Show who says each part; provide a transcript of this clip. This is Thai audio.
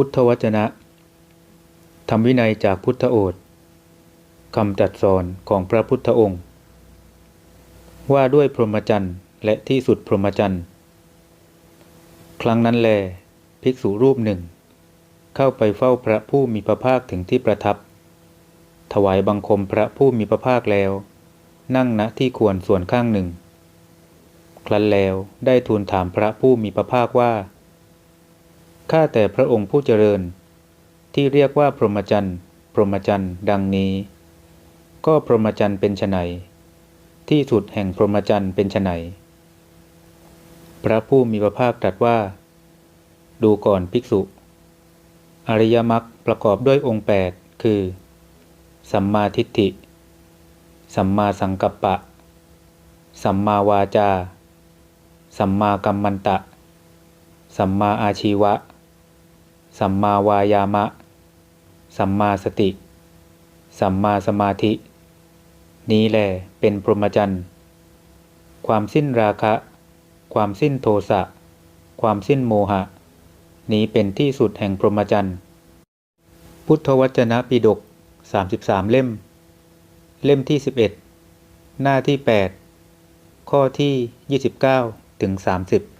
Speaker 1: พุทธวจนะ ธรรมวินัยจากพุทธโอษคำจัดสอนของพระพุทธองค์ ว่าด้วยพรหมจรรย์และที่สุดพรหมจรรย์ ครั้งนั้นแล ภิกษุรูปหนึ่ง เข้าไปเฝ้าพระผู้มีพระภาคถึงที่ประทับ ถวายบังคมพระผู้มีพระภาคแล้ว นั่งณที่ควรส่วนข้างหนึ่ง ครั้นแล้วได้ทูลถามพระผู้มีพระภาคว่า ข้าแต่พระองค์ผู้เจริญ ที่เรียกว่าพรหมจรรย์ พรหมจรรย์ ดังนี้ ก็พรหมจรรย์เป็นไนที่สุดแห่งพรหมจรรย์เป็นไนพระผู้มีพระภาคตรัสว่า ดูก่อนภิกษุ อริยมรรคประกอบด้วยองค์แปดคือ สัมมาทิฏฐิ สัมมาสังกัปปะ สัมมาวาจา สัมมากัมมันตะ สัมมาอาชีวะ สัมมาวายามะ สัมมาสติ สัมมาสมาธิ นี้แหลเป็นพรหมจรรย์ ความสิ้นราคะ ความสิ้นโทสะ ความสิ้นโมหะ นี้เป็นที่สุดแห่งพรหมจรรย์ พุทธวจนะปิฎก33 เล่ม เล่มที่ 11 หน้าที่ 8 ข้อที่ 29 ถึง 30